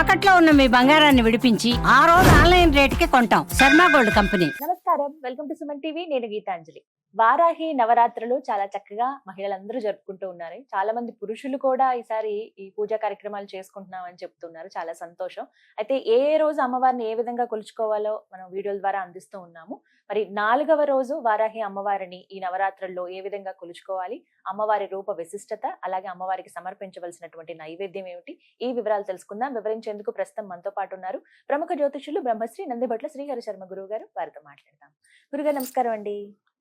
తాకట్లో ఉన్న మీ బంగారాన్ని విడిపించి ఆ రోజు ఆన్లైన్ రేటుకి కొంటాం. Sharma gold company. నమస్కారం. Welcome to Suman TV. నేను గీతాంజలి. వారాహి నవరాత్రులు చాలా చక్కగా మహిళలందరూ జరుపుకుంటూ ఉన్నారు. చాలా మంది పురుషులు కూడా ఈసారి ఈ పూజా కార్యక్రమాలు చేసుకుంటున్నాం అని చెప్తున్నారు. చాలా సంతోషం. అయితే ఏ ఏ రోజు అమ్మవారిని ఏ విధంగా కొలుచుకోవాలో మనం వీడియోల ద్వారా అందిస్తూ ఉన్నాము. మరి నాలుగవ రోజు వారాహి అమ్మవారిని ఈ నవరాత్రుల్లో ఏ విధంగా కొలుచుకోవాలి? అమ్మవారి రూప విశిష్టత అలాగే అమ్మవారికి సమర్పించవలసినటువంటి నైవేద్యం ఏమిటి? ఈ వివరాలు తెలుసుకుందాం. వివరించేందుకు ప్రస్తుతం మనతో పాటు ఉన్నారు ప్రముఖ జ్యోతిషులు బ్రహ్మశ్రీ నందిభట్ల శ్రీహరి శర్మ గురువు గారు. వారితో మాట్లాడదాం. గురుగారు నమస్కారం అండి.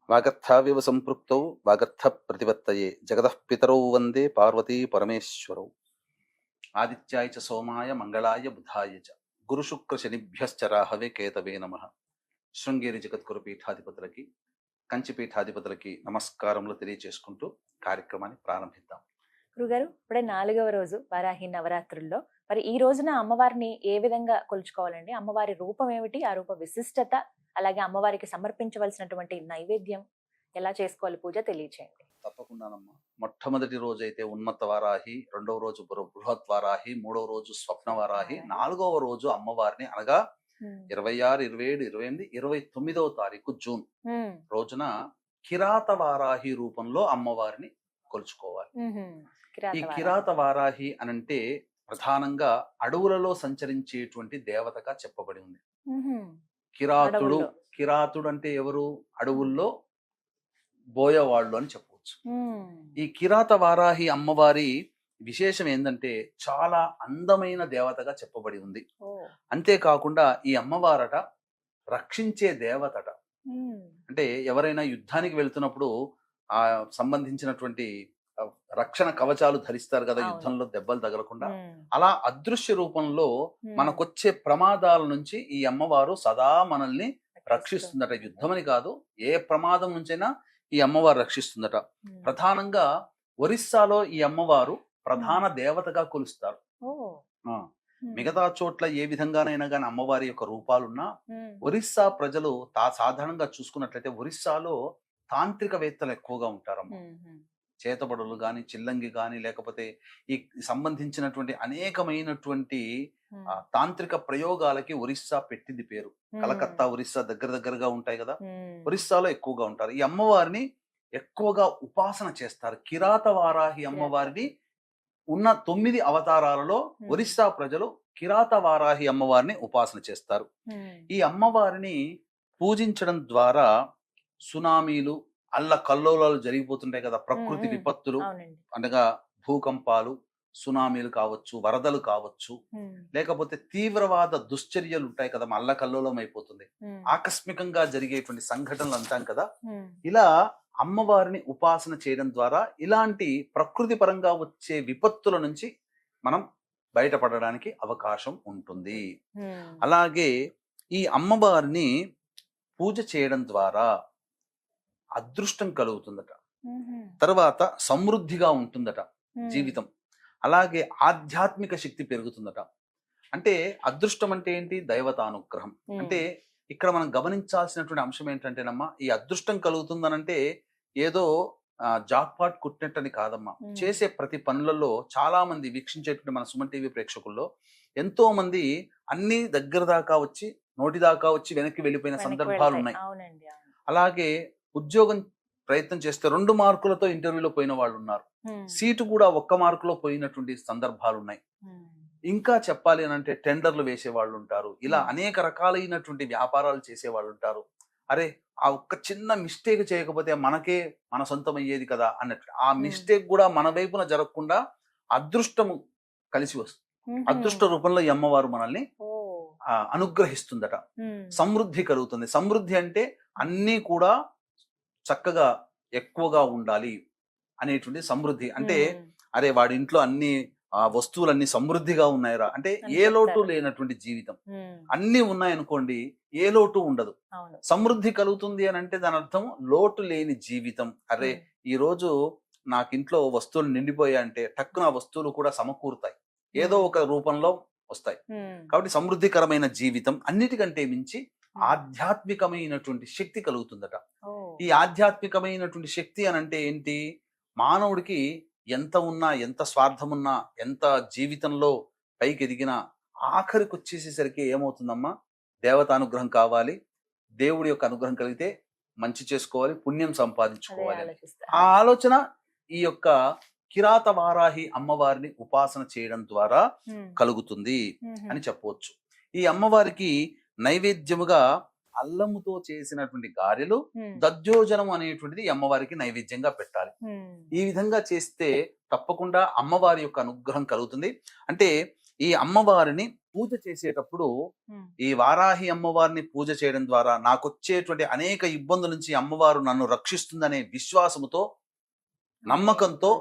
వాగర్థావివ సంపృక్తౌ వాగర్థ ప్రతిపత్తయే జగదః పితరౌ వందే పార్వతీ పరమేశ్వరౌ. ఆదిత్యాయ చ సోమాయ మంగళాయ బుధాయ చ. గురుశుక్ర శనిభ్యశ్చ రాహవే కేతవే నమ. శృంగేరి జగద్గురు పీఠాధిపతులకి కంచి పీఠాధిపతులకి నమస్కారములు తెలియచేసుకుంటూ కార్యక్రమాన్ని ప్రారంభిద్దాం. గురుగారు ఇప్పుడే నాలుగవ రోజు వారాహి నవరాత్రుల్లో. మరి ఈ రోజున అమ్మవారిని ఏ విధంగా కొలుచుకోవాలండి? అమ్మవారి రూపం ఏమిటి? ఆ రూప విశిష్టత అలాగే అమ్మవారికి సమర్పించవలసినటువంటి నైవేద్యం ఎలా చేసుకోవాలి పూజ తెలియచేయండి. తప్పకుండానమ్మా. మొట్టమొదటి రోజు అయితే ఉన్మత్త వారాహి రెండవ రోజు బృహత్ వారాహి మూడవ రోజు స్వప్న వారాహి నాలుగవ రోజు అమ్మవారిని అనగా ఇరవై ఆరు ఇరవై ఏడు ఇరవై ఎనిమిది ఇరవై తొమ్మిదవ తారీఖు జూన్ రోజున కిరాత వారాహి రూపంలో అమ్మవారిని కొలుచుకోవాలి. ఈ. కిరాత వారాహి అనంటే ప్రధానంగా అడవులలో సంచరించేటువంటి దేవతగా చెప్పబడి ఉంది. కిరాతుడు. కిరాతుడు అంటే ఎవరు అడవుల్లో బోయవాళ్ళు అని చెప్పవచ్చు. ఈ కిరాత వారాహి అమ్మవారి విశేషం ఏంటంటే చాలా అందమైన దేవతగా చెప్పబడి ఉంది. అంతేకాకుండా ఈ అమ్మవారట రక్షించే దేవతట. అంటే ఎవరైనా యుద్ధానికి వెళ్తున్నప్పుడు ఆ సంబంధించినటువంటి రక్షణ కవచాలు ధరిస్తారు కదా. యుద్ధంలో దెబ్బలు తగలకుండా. అలా అదృశ్య రూపంలో. మనకొచ్చే ప్రమాదాల నుంచి ఈ అమ్మవారు సదా మనల్ని రక్షిస్తుందట యుద్ధమని కాదు ఏ ప్రమాదం నుంచైనా ఈ అమ్మవారు రక్షిస్తుందట. ప్రధానంగా ఒరిస్సాలో ఈ అమ్మవారు ప్రధాన దేవతగా కొలుస్తారు. మిగతా చోట్ల ఏ విధంగానైనా కానీ అమ్మవారి యొక్క రూపాలున్నా. ఒరిస్సా ప్రజలు తా సాధారణంగా చూసుకున్నట్లయితే ఒరిస్సాలో తాంత్రికవేత్తలు ఎక్కువగా ఉంటారమ్మ. చేతబడులు కానీ చిల్లంగి కానీ లేకపోతే ఈ సంబంధించినటువంటి అనేకమైనటువంటి తాంత్రిక ప్రయోగాలకి ఒరిస్సా పెట్టింది పేరు. కలకత్తా ఒరిస్సా దగ్గర దగ్గరగా ఉంటాయి కదా. ఒరిస్సాలో ఎక్కువగా ఉంటారు. ఈ అమ్మవారిని ఎక్కువగా ఉపాసన చేస్తారు. కిరాత వారాహి అమ్మవారిని ఉన్న తొమ్మిది అవతారాలలో. ఒరిస్సా ప్రజలు కిరాత వారాహి అమ్మవారిని ఉపాసన చేస్తారు. ఈ అమ్మవారిని పూజించడం ద్వారా సునామీలు అల్ల కల్లోలాలు జరిగిపోతుంటాయి కదా ప్రకృతి. విపత్తులు అనగా భూకంపాలు సునామీలు కావచ్చు వరదలు కావచ్చు. లేకపోతే తీవ్రవాద దుశ్చర్యలు ఉంటాయి కదా అల్ల కల్లోలం అయిపోతుంది. ఆకస్మికంగా జరిగేటువంటి సంఘటనలు అంటాం కదా. ఇలా అమ్మవారిని ఉపాసన చేయడం ద్వారా ఇలాంటి ప్రకృతి పరంగా వచ్చే విపత్తుల నుంచి మనం బయటపడడానికి అవకాశం ఉంటుంది. అలాగే ఈ అమ్మవారిని పూజ చేయడం ద్వారా అదృష్టం కలుగుతుందట. తర్వాత సమృద్ధిగా ఉంటుందట. జీవితం అలాగే ఆధ్యాత్మిక శక్తి పెరుగుతుందట అంటే అదృష్టం అంటే ఏంటి దైవతానుగ్రహం. అంటే ఇక్కడ మనం గమనించాల్సినటువంటి అంశం ఏంటంటేనమ్మా ఈ అదృష్టం కలుగుతుందనంటే ఏదో జాక్పాట్ కుట్టినట్టని కాదమ్మా మ్మ్. చేసే ప్రతి పనులలో చాలా మంది వీక్షించేటువంటి మన సుమన్ టీవీ ప్రేక్షకుల్లో ఎంతో మంది అన్ని దగ్గర దాకా వచ్చి నోటి దాకా వచ్చి వెనక్కి వెళ్ళిపోయిన సందర్భాలు. ఉన్నాయి. అలాగే ఉద్యోగం ప్రయత్నం చేస్తే రెండు మార్కులతో ఇంటర్వ్యూలో పోయిన వాళ్ళు ఉన్నారు. సీటు కూడా ఒక్క మార్కులో పోయినటువంటి సందర్భాలు ఉన్నాయి. ఇంకా చెప్పాలి అని అంటే టెండర్లు వేసే వాళ్ళు ఉంటారు ఇలా. అనేక రకాలైనటువంటి వ్యాపారాలు చేసే వాళ్ళు ఉంటారు అరే ఆ ఒక్క చిన్న మిస్టేక్ చేయకపోతే మనకే మన సొంతం అయ్యేది కదా అన్నట్టు ఆ. మిస్టేక్ కూడా మన వైపున జరగకుండా అదృష్టము కలిసి వస్తుంది. అదృష్ట రూపంలో ఈ అమ్మవారు మనల్ని అనుగ్రహిస్తుందట. సమృద్ధి కలుగుతుంది సమృద్ధి అంటే అన్నీ కూడా చక్కగా ఎక్కువగా ఉండాలి అనేటువంటి సమృద్ధి అంటే. అరే వాడి ఇంట్లో అన్ని ఆ వస్తువులన్నీ సమృద్ధిగా ఉన్నాయిరా అంటే ఏ లోటు. లేనటువంటి జీవితం. అన్ని ఉన్నాయనుకోండి ఏ లోటు ఉండదు సమృద్ధి కలుగుతుంది అని అంటే దాని అర్థం లోటు లేని జీవితం అరే. ఈ రోజు నాకు ఇంట్లో వస్తువులు నిండిపోయాయి అంటే టక్కున వస్తువులు కూడా సమకూరుతాయి ఏదో. ఒక రూపంలో వస్తాయి. కాబట్టి సమృద్ధికరమైన జీవితం అన్నిటికంటే మించి. ఆధ్యాత్మికమైనటువంటి శక్తి కలుగుతుందట. ఈ ఆధ్యాత్మికమైనటువంటి శక్తి అని అంటే ఏంటి? మానవుడికి ఎంత ఉన్నా ఎంత స్వార్థమున్నా ఎంత జీవితంలో పైకి ఎదిగినా ఆఖరికి వచ్చేసేసరికి ఏమవుతుందమ్మా? దేవత అనుగ్రహం కావాలి. దేవుడి యొక్క అనుగ్రహం కలిగితే మంచి చేసుకోవాలి పుణ్యం సంపాదించుకోవాలి ఆ ఆలోచన ఈ యొక్క కిరాత వారాహి అమ్మవారిని ఉపాసన చేయడం ద్వారా కలుగుతుంది అని చెప్పవచ్చు. ఈ అమ్మవారికి నైవేద్యముగా అల్లముతో చేసినటువంటి గారెలు దద్యోజనం అనేటువంటిది అమ్మవారికి నైవేద్యంగా పెట్టాలి. ఈ విధంగా చేస్తే తప్పకుండా అమ్మవారి యొక్క అనుగ్రహం కలుగుతుంది. అంటే ఈ అమ్మవారిని పూజ చేసేటప్పుడు ఈ వారాహి అమ్మవారిని పూజ చేయడం ద్వారా నాకు వచ్చేటువంటి అనేక ఇబ్బందుల నుంచి అమ్మవారు నన్ను రక్షిస్తుందనే విశ్వాసముతో నమ్మకంతో.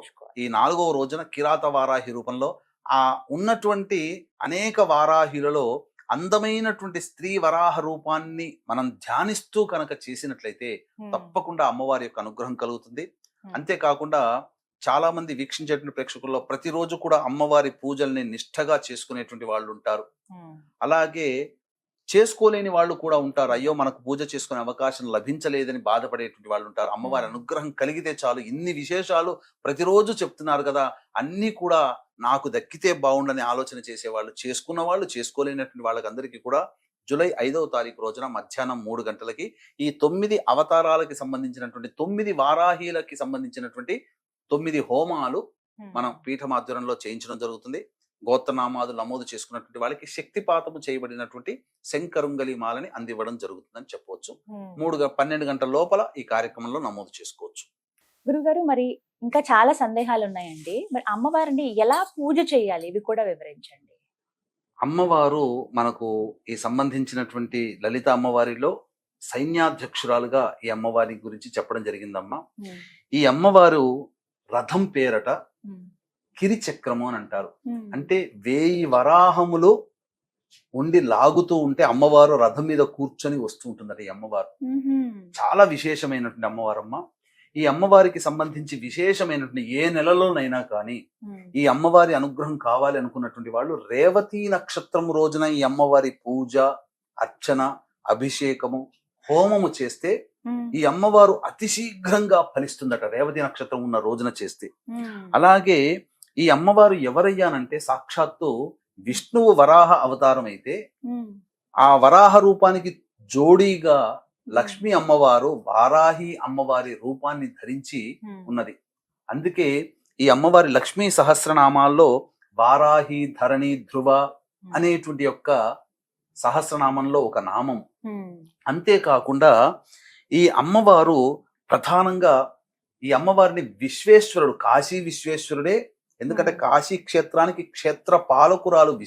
ఈ నాలుగవ రోజున కిరాత వారాహి రూపంలో ఆ ఉన్నటువంటి అనేక వారాహిలలో అందమైనటువంటి స్త్రీ వరాహ రూపాన్ని మనం ధ్యానిస్తూ కనుక చేసినట్లయితే తప్పకుండా అమ్మవారి యొక్క అనుగ్రహం కలుగుతుంది. అంతేకాకుండా చాలా మంది వీక్షించేటువంటి ప్రేక్షకుల్లో ప్రతిరోజు కూడా అమ్మవారి పూజల్ని నిష్ఠగా చేసుకునేటువంటి వాళ్ళు ఉంటారు అలాగే చేసుకోలేని వాళ్ళు కూడా ఉంటారు. అయ్యో మనకు పూజ చేసుకునే అవకాశం లభించలేదని బాధపడేటువంటి వాళ్ళు ఉంటారు. అమ్మవారి. అనుగ్రహం కలిగితే చాలు. ఇన్ని విశేషాలు ప్రతిరోజు చెప్తున్నారు కదా అన్ని కూడా నాకు దక్కితే బాగుండని ఆలోచన చేసేవాళ్ళు చేసుకున్న వాళ్ళు చేసుకోలేనటువంటి వాళ్ళకందరికీ కూడా జూలై ఐదవ తారీఖు రోజున మధ్యాహ్నం మూడు గంటలకి ఈ తొమ్మిది అవతారాలకి సంబంధించినటువంటి తొమ్మిది వారాహీలకి సంబంధించినటువంటి తొమ్మిది హోమాలు మనం పీఠమాధ్వర్యంలో చేయించడం జరుగుతుంది. గోత్రనామాలు నమోదు చేసుకున్నటువంటి వాళ్ళకి శక్తిపాతము చేయబడినటువంటి శంకరుంగలి మాలని అందివ్వడం జరుగుతుందని చెప్పవచ్చు. ఉమ్. మూడు గ- పన్నెండు గంటల లోపల ఈ కార్యక్రమంలో నమోదు చేసుకోవచ్చు. గురుగారు మరి ఇంకా చాలా సందేహాలు ఉన్నాయండి మరి అమ్మవారిని ఎలా పూజ చేయాలి? ఇవి కూడా వివరించండి. అమ్మవారు మనకు ఈ సంబంధించినటువంటి లలిత అమ్మవారిలో సైన్యాధ్యక్షురాలుగా ఈ అమ్మవారి గురించి చెప్పడం జరిగిందమ్మా. ఈ అమ్మవారు రథం పేరట కిరిచక్రము అని అంటారు. అంటే వేయి వరాహములు ఉండి లాగుతూ ఉంటే అమ్మవారు రథం మీద కూర్చొని వస్తూ ఉంటుందట ఈ అమ్మవారు. చాలా విశేషమైనటువంటి అమ్మవారమ్మ. ఈ అమ్మవారికి సంబంధించి విశేషమైనటువంటి ఏ నెలలోనైనా కానీ ఈ అమ్మవారి అనుగ్రహం కావాలి అనుకున్నటువంటి వాళ్ళు రేవతి నక్షత్రం రోజున ఈ అమ్మవారి పూజ అర్చన అభిషేకము హోమము చేస్తే ఈ అమ్మవారు అతి శీఘ్రంగా ఫలిస్తుందట రేవతి నక్షత్రం ఉన్న రోజున చేస్తే. అలాగే ఈ అమ్మవారు ఎవరయ్యానంటే సాక్షాత్తు విష్ణువు వరాహ అవతారం అయితే ఆ వరాహ రూపానికి జోడీగా లక్ష్మీ అమ్మవారు వారాహి అమ్మవారి రూపాన్ని ధరించి ఉన్నది. అందుకే ఈ అమ్మవారి లక్ష్మీ సహస్రనామాల్లో వారాహి ధరణి ధ్రువ అనేటువంటి యొక్క సహస్రనామంలో ఒక నామం. అంతేకాకుండా ఈ అమ్మవారు ప్రధానంగా ఈ అమ్మవారిని విశ్వేశ్వరుడు కాశీ విశ్వేశ్వరుడే ఎందుకంటే. కాశీ క్షేత్రానికి క్షేత్ర పాలకురాలు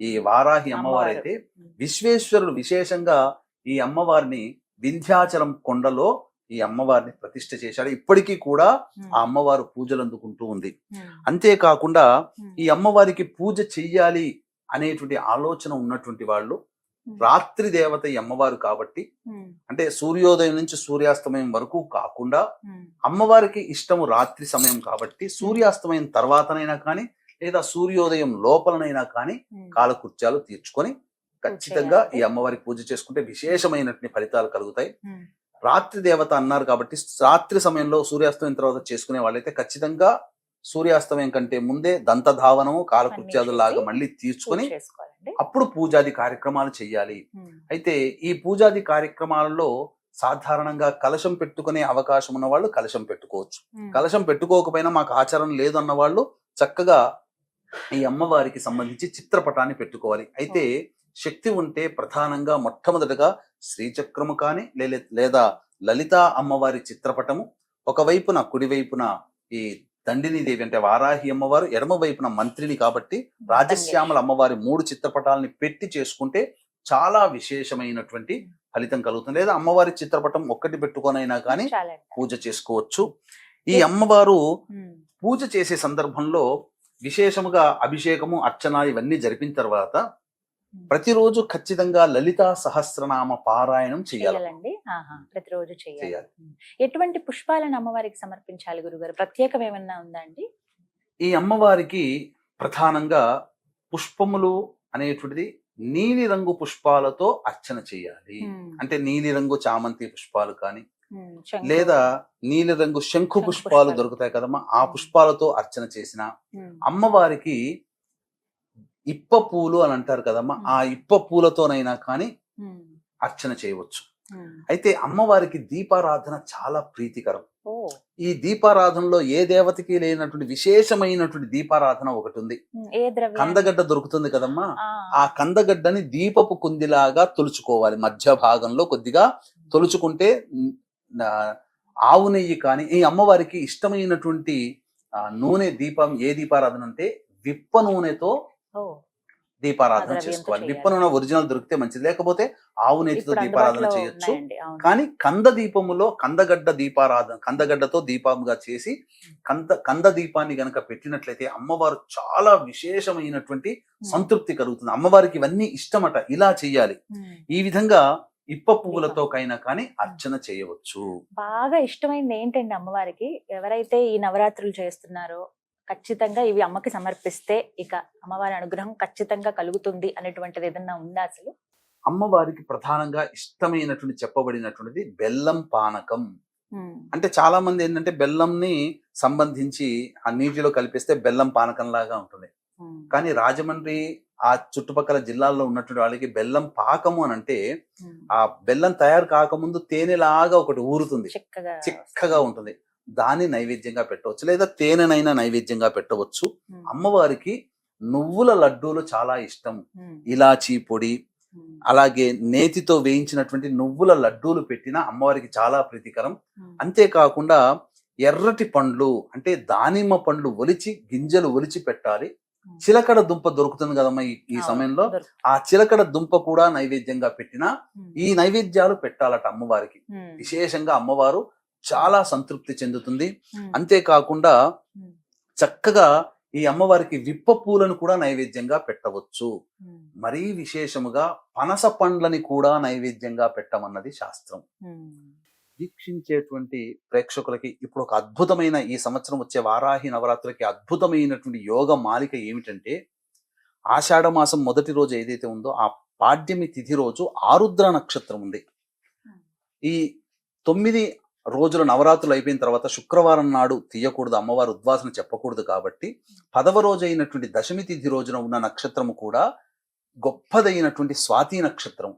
ఈ వారాహి అమ్మవారు. అయితే. విశ్వేశ్వరుడు విశేషంగా ఈ అమ్మవారిని వింధ్యాచలం కొండలో ఈ అమ్మవారిని ప్రతిష్ఠ చేశాడు. ఇప్పటికీ కూడా ఆ అమ్మవారు పూజలు అందుకుంటూ ఉంది. అంతేకాకుండా ఈ అమ్మవారికి పూజ చెయ్యాలి అనేటువంటి ఆలోచన ఉన్నటువంటి వాళ్ళు రాత్రి దేవత ఈ అమ్మవారు కాబట్టి అంటే సూర్యోదయం నుంచి సూర్యాస్తమయం వరకు కాకుండా అమ్మవారికి ఇష్టము రాత్రి సమయం కాబట్టి సూర్యాస్తమయం తర్వాతనైనా కానీ లేదా సూర్యోదయం లోపలనైనా కానీ కాలకృత్యాలు తీర్చుకొని ఖచ్చితంగా. ఈ అమ్మవారికి పూజ చేసుకుంటే విశేషమైనటువంటి ఫలితాలు కలుగుతాయి. రాత్రి దేవత అన్నారు కాబట్టి రాత్రి సమయంలో సూర్యాస్తమయం తర్వాత చేసుకునే వాళ్ళైతే ఖచ్చితంగా సూర్యాస్తమయం కంటే ముందే దంతధావనము కాలకృత్యాదులాగా మళ్ళీ తీర్చుకొని అప్పుడు పూజాది కార్యక్రమాలు చేయాలి అయితే ఈ పూజాది కార్యక్రమాలలో సాధారణంగా కలశం పెట్టుకునే అవకాశం ఉన్న వాళ్ళు కలశం పెట్టుకోవచ్చు. కలశం పెట్టుకోకపోయినా మాకు ఆచారం లేదన్న వాళ్ళు చక్కగా ఈ అమ్మవారికి సంబంధించి చిత్రపటాన్ని పెట్టుకోవాలి. అయితే శక్తి ఉంటే ప్రధానంగా మొట్టమొదటగా శ్రీచక్రము కానీ లేదా లలిత అమ్మవారి చిత్రపటము. ఒకవైపున కుడివైపున ఈ దండిని దేవి అంటే వారాహి అమ్మవారు ఎడమ వైపున మంత్రిని కాబట్టి రాజశ్యామల అమ్మవారి మూడు చిత్రపటాలని పెట్టి చేసుకుంటే చాలా విశేషమైనటువంటి ఫలితం కలుగుతుంది. లేదా అమ్మవారి చిత్రపటం ఒక్కటి పెట్టుకొనైనా కానీ. పూజ చేసుకోవచ్చు. ఈ అమ్మవారు పూజ చేసే సందర్భంలో విశేషముగా అభిషేకము అర్చన ఇవన్నీ జరిపిన తర్వాత ప్రతిరోజు ఖచ్చితంగా లలిత సహస్రనామ పారాయణం చేయాలి చేయాలండి ప్రతిరోజు చేయాలి. ఎటువంటి పుష్పాలను అమ్మవారికి సమర్పించాలి గురుగారు? ప్రత్యేకం ఏమన్నా ఉందా అండి? ఈ అమ్మవారికి ప్రధానంగా పుష్పములు అనేటువంటిది నీలి రంగు పుష్పాలతో అర్చన చేయాలి అంటే నీలి రంగు చామంతి పుష్పాలు కానీ. లేదా నీలి రంగు శంఖు పుష్పాలు. దొరుకుతాయి కదమ్మా ఆ పుష్పాలతో అర్చన చేసిన అమ్మవారికి ఇప్ప పూలు అని అంటారు కదమ్మా ఆ ఇప్ప పూలతోనైనా కానీ అర్చన చేయవచ్చు. అయితే అమ్మవారికి దీపారాధన చాలా ప్రీతికరం. ఈ దీపారాధనలో ఏ దేవతకి లేనటువంటి విశేషమైనటువంటి దీపారాధన ఒకటి ఉంది కందగడ్డ దొరుకుతుంది కదమ్మా ఆ, కందగడ్డని దీపపు కుందిలాగా తొలుచుకోవాలి. మధ్య భాగంలో కొద్దిగా తొలుచుకుంటే ఆవు నెయ్యి కానీ ఈ అమ్మవారికి ఇష్టమైనటువంటి నూనె దీపం ఏ దీపారాధన అంటే విప్ప నూనెతో దీపారాధన చేసుకోవాలి. చేయాలి. విప్ప నూనె ఒరిజినల్ దొరికితే మంచిది. లేకపోతే ఆవు ఇప్పుడు దీపారాధన చేయొచ్చు. కానీ కంద దీపములో కందగడ్డ దీపారాధన కందగడ్డతో దీపంగా చేసి కంద కంద దీపాన్ని గనక పెట్టినట్లయితే అమ్మవారు చాలా విశేషమైనటువంటి సంతృప్తి కలుగుతుంది. అమ్మవారికి ఇవన్నీ ఇష్టమట. ఇలా చెయ్యాలి ఉమ్. ఈ విధంగా ఇప్ప పువ్వులతో కైనా కానీ అర్చన చేయవచ్చు. బాగా ఇష్టమైంది ఏంటండి అమ్మవారికి? ఎవరైతే ఈ నవరాత్రులు చేస్తున్నారో ఖచ్చితంగా ఇవి అమ్మకి సమర్పిస్తే ఇక అమ్మవారి అనుగ్రహం ఖచ్చితంగా కలుగుతుంది అనేటువంటిది ఏదన్నా ఉందా అసలు? అమ్మవారికి ప్రధానంగా ఇష్టమైనటువంటి చెప్పబడినటువంటిది బెల్లం పానకం. అంటే చాలా మంది ఏంటంటే బెల్లంని సంబంధించి ఆ నీటిలో కలిపేస్తే బెల్లం పానకం లాగా ఉంటుంది కానీ రాజమండ్రి ఆ చుట్టుపక్కల జిల్లాల్లో ఉన్నటువంటి వాళ్ళకి బెల్లం పాకము అని అంటే. ఆ బెల్లం తయారు కాకముందు తేనెలాగా ఒకటి ఊరుతుంది. చిక్కగా చిక్కగా ఉంటుంది. దాన్ని నైవేద్యంగా పెట్టవచ్చు. లేదా తేనెనైనా నైవేద్యంగా పెట్టవచ్చు. అమ్మవారికి నువ్వుల లడ్డూలు చాలా ఇష్టం. ఇలాచీ పొడి అలాగే నేతితో వేయించినటువంటి నువ్వుల లడ్డూలు పెట్టిన అమ్మవారికి చాలా ప్రీతికరం. అంతేకాకుండా ఎర్రటి పండ్లు అంటే దానిమ్మ పండ్లు ఒలిచి గింజలు ఒలిచి పెట్టాలి. చిలకడ దుంప దొరుకుతుంది కదమ్మా ఈ సమయంలో. ఆ చిలకడ దుంప కూడా నైవేద్యంగా పెట్టినా ఈ నైవేద్యాలు పెట్టాలట అమ్మవారికి. విశేషంగా అమ్మవారు చాలా సంతృప్తి చెందుతుంది. అంతేకాకుండా చక్కగా ఈ అమ్మవారికి విప్ప పూలను కూడా నైవేద్యంగా పెట్టవచ్చు. మరీ విశేషముగా పనస పండ్లని కూడా నైవేద్యంగా పెట్టమన్నది శాస్త్రం. వీక్షించేటువంటి ప్రేక్షకులకి ఇప్పుడు ఒక అద్భుతమైన ఈ సంవత్సరం వచ్చే వారాహి నవరాత్రులకి అద్భుతమైనటువంటి యోగ మాలిక ఏమిటంటే ఆషాఢ మాసం మొదటి రోజు ఏదైతే ఉందో ఆ పాడ్యమి తిథి రోజు ఆరుద్ర నక్షత్రం ఉంది. ఈ తొమ్మిది రోజుల నవరాత్రులు అయిపోయిన తర్వాత శుక్రవారం నాడు తీయకూడదు అమ్మవారు ఉద్వాసన చెప్పకూడదు కాబట్టి పదవ రోజు అయినటువంటి దశమి తిథి రోజున ఉన్న నక్షత్రము కూడా గొప్పదైనటువంటి స్వాతి నక్షత్రం.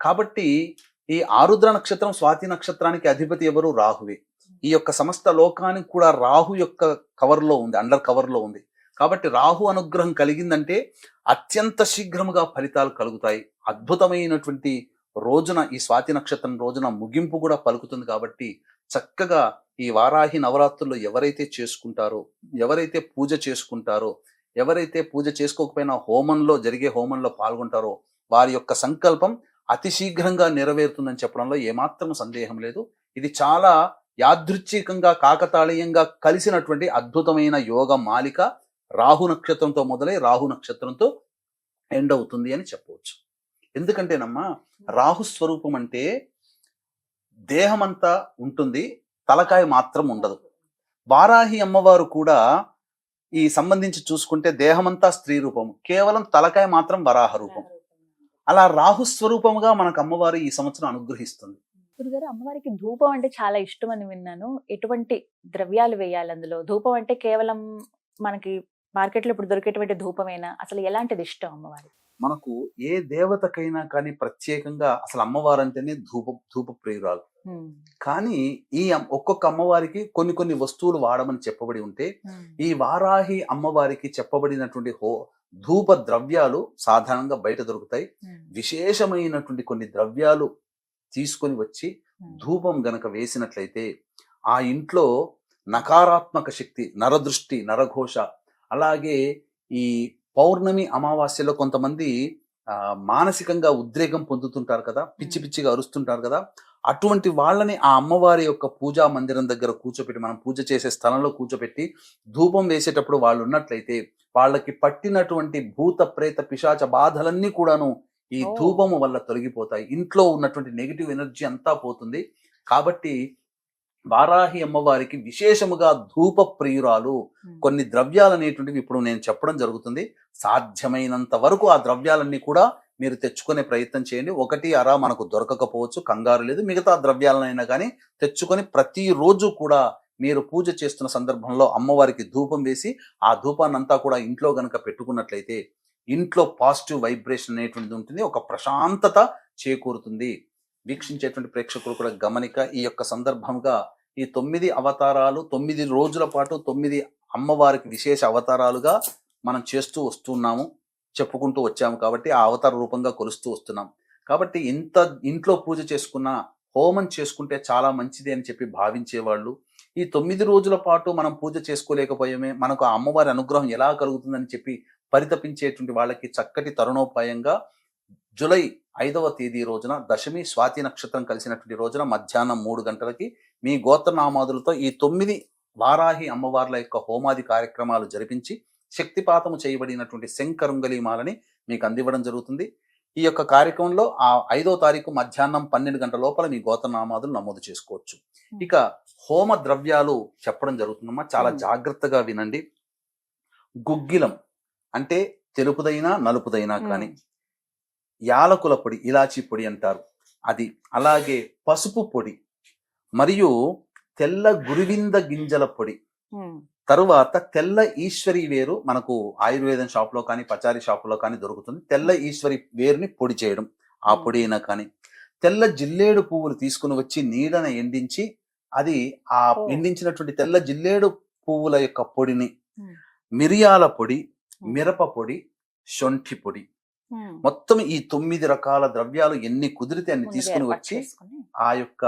కాబట్టి ఈ ఆరుద్ర నక్షత్రం స్వాతి నక్షత్రానికి అధిపతి ఎవరు? రాహువే. ఈ యొక్క సమస్త లోకానికి కూడా రాహు యొక్క కవర్లో ఉంది అండర్ కవర్లో ఉంది. కాబట్టి రాహు అనుగ్రహం కలిగిందంటే అత్యంత శీఘ్రముగా ఫలితాలు కలుగుతాయి. అద్భుతమైనటువంటి రోజున ఈ స్వాతి నక్షత్రం రోజున ముగింపు కూడా పలుకుతుంది కాబట్టి చక్కగా ఈ వారాహి నవరాత్రుల్లో ఎవరైతే చేసుకుంటారో ఎవరైతే పూజ చేసుకుంటారో ఎవరైతే పూజ చేసుకోకపోయినా హోమంలో జరిగే హోమంలో పాల్గొంటారో వారి యొక్క సంకల్పం అతి శీఘ్రంగా నెరవేరుతుందని చెప్పడంలో ఏమాత్రం సందేహం లేదు. ఇది చాలా యాదృచ్ఛికంగా కాకతాళీయంగా కలిసినటువంటి అద్భుతమైన యోగ మాలిక రాహు నక్షత్రంతో మొదలై రాహు నక్షత్రంతో ఎండ్ అవుతుంది అని చెప్పవచ్చు. ఎందుకంటేనమ్మా రాహు స్వరూపం అంటే దేహమంతా ఉంటుంది తలకాయ మాత్రం ఉండదు. వారాహి అమ్మవారు కూడా ఈ సంబంధించి చూసుకుంటే దేహమంతా స్త్రీ రూపం కేవలం తలకాయ మాత్రం వరాహ రూపం. అలా రాహు స్వరూపముగా మనకు అమ్మవారు ఈ సంవత్సరం అనుగ్రహిస్తుంది. గురుగారు అమ్మవారికి ధూపం అంటే చాలా ఇష్టం అని విన్నాను. ఎటువంటి ద్రవ్యాలు వేయాలి అందులో? ధూపం అంటే కేవలం మనకి మార్కెట్లో ఇప్పుడు దొరికేటువంటి ధూపమేనా? అసలు ఎలాంటిది ఇష్టం అమ్మవారికి? మనకు ఏ దేవతకైనా కానీ ప్రత్యేకంగా అసలు అమ్మవారు అంటేనే ధూప ధూప ప్రియురాలు. కానీ ఈ ఒక్కొక్క అమ్మవారికి కొన్ని కొన్ని వస్తువులు వాడమని చెప్పబడి ఉంటే ఈ వారాహి అమ్మవారికి చెప్పబడినటువంటి హో ధూప ద్రవ్యాలు సాధారణంగా బయట దొరుకుతాయి. విశేషమైనటువంటి కొన్ని ద్రవ్యాలు తీసుకొని వచ్చి ధూపం గనక వేసినట్లయితే ఆ ఇంట్లో నకారాత్మక శక్తి నరదృష్టి నరఘోష అలాగే ఈ పౌర్ణమి అమావాస్యలో కొంతమంది మానసికంగా ఉద్రేకం పొందుతుంటారు కదా పిచ్చి పిచ్చిగా అరుస్తుంటారు కదా అటువంటి వాళ్ళని ఆ అమ్మవారి యొక్క పూజా మందిరం దగ్గర కూర్చోపెట్టి మనం పూజ చేసే స్థలంలో కూర్చోపెట్టి ధూపం వేసేటప్పుడు వాళ్ళు ఉన్నట్లయితే వాళ్ళకి పట్టినటువంటి భూత ప్రేత పిశాచ బాధలన్నీ కూడాను ఈ. ధూపము వల్ల తొలగిపోతాయి. ఇంట్లో ఉన్నటువంటి నెగిటివ్ ఎనర్జీ అంతా పోతుంది. కాబట్టి వారాహి అమ్మవారికి విశేషముగా ధూప ప్రియురాలు. కొన్ని ద్రవ్యాలు అనేటువంటివి ఇప్పుడు నేను చెప్పడం జరుగుతుంది. సాధ్యమైనంత వరకు ఆ ద్రవ్యాలన్నీ కూడా మీరు తెచ్చుకునే ప్రయత్నం చేయండి. ఒకటి అరా మనకు దొరకకపోవచ్చు కంగారు లేదు. మిగతా ద్రవ్యాలనైనా కానీ తెచ్చుకొని ప్రతిరోజు కూడా మీరు పూజ చేస్తున్న సందర్భంలో అమ్మవారికి ధూపం వేసి ఆ ధూపాన్నంతా కూడా ఇంట్లో గనక పెట్టుకున్నట్లయితే ఇంట్లో పాజిటివ్ వైబ్రేషన్ అనేటువంటిది ఉంటుంది. ఒక ప్రశాంతత చేకూరుతుంది. వీక్షించేటువంటి ప్రేక్షకులు కూడా గమనిక ఈ యొక్క సందర్భంగా ఈ తొమ్మిది అవతారాలు తొమ్మిది రోజుల పాటు తొమ్మిది అమ్మవారికి విశేష అవతారాలుగా మనం చేస్తూ వస్తున్నాము చెప్పుకుంటూ వచ్చాము కాబట్టి ఆ అవతార రూపంగా కొలుస్తూ వస్తున్నాం. కాబట్టి ఇంత ఇంట్లో పూజ చేసుకున్న హోమం చేసుకుంటే చాలా మంచిది అని చెప్పి భావించేవాళ్ళు. ఈ తొమ్మిది రోజుల పాటు మనం పూజ చేసుకోలేకపోయామే మనకు ఆ అమ్మవారి అనుగ్రహం ఎలా కలుగుతుందని చెప్పి పరితపించేటువంటి వాళ్ళకి చక్కటి తరుణోపాయంగా జులై ఐదవ తేదీ రోజున దశమి స్వాతి నక్షత్రం కలిసినటువంటి రోజున మధ్యాహ్నం మూడు గంటలకి మీ గోత్రనామాదులతో ఈ తొమ్మిది వారాహి అమ్మవార్ల యొక్క హోమాది కార్యక్రమాలు జరిపించి శక్తిపాతము చేయబడినటువంటి శంకరుంగలీమాలని మీకు అందివ్వడం జరుగుతుంది. ఈ యొక్క కార్యక్రమంలో ఆ ఐదో తారీఖు మధ్యాహ్నం పన్నెండు గంటల లోపల మీ గోత్రనామాదులు నమోదు చేసుకోవచ్చు. ఇక హోమ ద్రవ్యాలు చెప్పడం జరుగుతుందమ్మా. చాలా. జాగ్రత్తగా వినండి. గుగ్గిలం అంటే తెలుపుదైనా నలుపుదైనా కానీ యాలకుల పొడి ఇలాచి పొడి అంటారు అది అలాగే పసుపు పొడి మరియు తెల్ల గురివింద గింజల పొడి తరువాత తెల్ల ఈశ్వరి వేరు మనకు ఆయుర్వేదం షాప్లో కానీ పచారీ షాపులో కానీ దొరుకుతుంది తెల్ల ఈశ్వరి వేరుని పొడి చేయడం ఆ. పొడి అయినా కానీ తెల్ల జిల్లేడు పువ్వులు తీసుకుని వచ్చి నీడన ఎండించి అది ఆ. ఎండించినటువంటి తెల్ల జిల్లేడు పువ్వుల యొక్క పొడిని. మిరియాల పొడి. మిరప పొడి శొంఠి పొడి. మొత్తం ఈ తొమ్మిది రకాల ద్రవ్యాలు ఎన్ని కుదిరితే అన్ని తీసుకుని వచ్చి ఆ యొక్క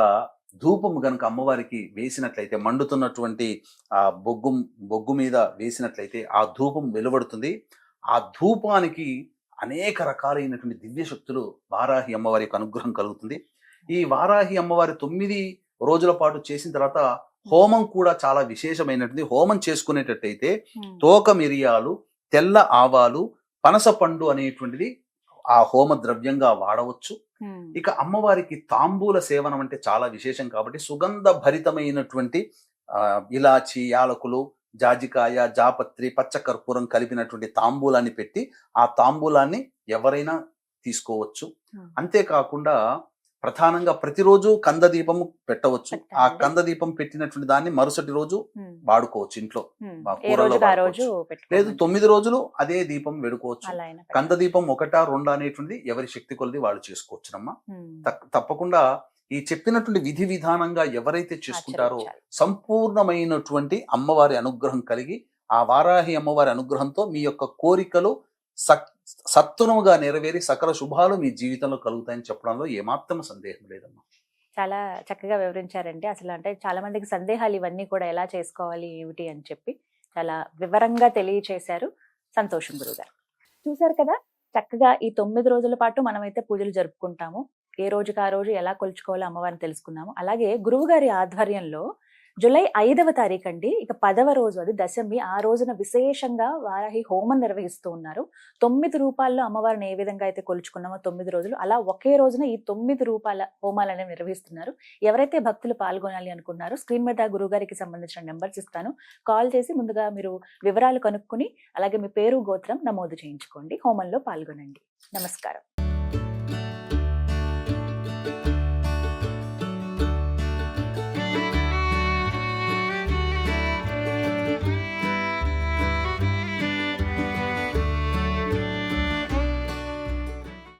ధూపము గనుక అమ్మవారికి వేసినట్లయితే మండుతున్నటువంటి ఆ బొగ్గు బొగ్గు మీద వేసినట్లయితే ఆ ధూపం వెలువడుతుంది. ఆ ధూపానికి అనేక రకాలైనటువంటి దివ్య శక్తులు వారాహి అమ్మవారి యొక్క అనుగ్రహం కలుగుతుంది. ఈ వారాహి అమ్మవారి తొమ్మిది రోజుల పాటు చేసిన తర్వాత హోమం కూడా చాలా విశేషమైనటువంటి హోమం చేసుకునేటట్టయితే తోక మిరియాలు తెల్ల ఆవాలు పనస పండు అనేటువంటిది ఆ హోమ ద్రవ్యంగా వాడవచ్చు. ఇక అమ్మవారికి తాంబూల సేవనం అంటే చాలా విశేషం కాబట్టి సుగంధ భరితమైనటువంటి ఇలాచి యాలకులు జాజికాయ జాపత్రి పచ్చ కర్పూరం కలిపినటువంటి తాంబూలాన్ని పెట్టి ఆ తాంబూలాన్ని ఎవరైనా తీసుకోవచ్చు. అంతేకాకుండా ప్రధానంగా ప్రతిరోజు కంద దీపము పెట్టవచ్చు ఆ. కంద దీపం పెట్టినటువంటి దాన్ని మరుసటి రోజు వాడుకోవచ్చు ఇంట్లో కూరలో. లేదు. తొమ్మిది రోజులు అదే దీపం వెడుకోవచ్చు కంద దీపం ఒకటా రెండా అనేటువంటిది ఎవరి శక్తి కొలది వాళ్ళు చేసుకోవచ్చునమ్మా తప్పకుండా ఈ చెప్పినటువంటి విధి విధానంగా ఎవరైతే చేసుకుంటారో. సంపూర్ణమైనటువంటి అమ్మవారి అనుగ్రహం కలిగి ఆ వారాహి అమ్మవారి అనుగ్రహంతో మీ యొక్క కోరికలు సక్ సత్తునముగా నెరవేరి సకల శుభాలు మీ జీవితంలో కలుగుతాయని చెప్పడంలో ఏమాత్రం సందేహం లేదమ్మా. చాలా చక్కగా వివరించారండి. అసలు అంటే చాలా మందికి సందేహాలు ఇవన్నీ కూడా ఎలా చేసుకోవాలి ఏమిటి అని చెప్పి చాలా వివరంగా తెలియచేశారు. సంతోషం గురువు గారు చూశారు కదా చక్కగా ఈ తొమ్మిది రోజుల పాటు మనమైతే పూజలు జరుపుకుంటాము. ఏ రోజుకి ఆ రోజు ఎలా కొలుచుకోవాలో అమ్మవారిని తెలుసుకున్నాము. అలాగే గురువు గారి ఆధ్వర్యంలో జూలై ఐదవ తారీఖు అండి ఇక పదవ రోజు అది దశమి ఆ రోజున విశేషంగా వారాహి హోమం నిర్వహిస్తూ ఉన్నారు. తొమ్మిది రూపాల్లో అమ్మవారిని ఏ విధంగా అయితే కొలుచుకున్నామో తొమ్మిది రోజులు అలా ఒకే రోజున ఈ తొమ్మిది రూపాల హోమాలు అనేవి నిర్వహిస్తున్నారు. ఎవరైతే భక్తులు పాల్గొనాలి అనుకున్నారో స్క్రీన్ మీద గురుగారికి సంబంధించిన నెంబర్స్ ఇస్తాను. కాల్ చేసి ముందుగా మీరు వివరాలు కనుక్కుని అలాగే మీ పేరు గోత్రం నమోదు చేయించుకోండి. హోమంలో పాల్గొనండి. నమస్కారం.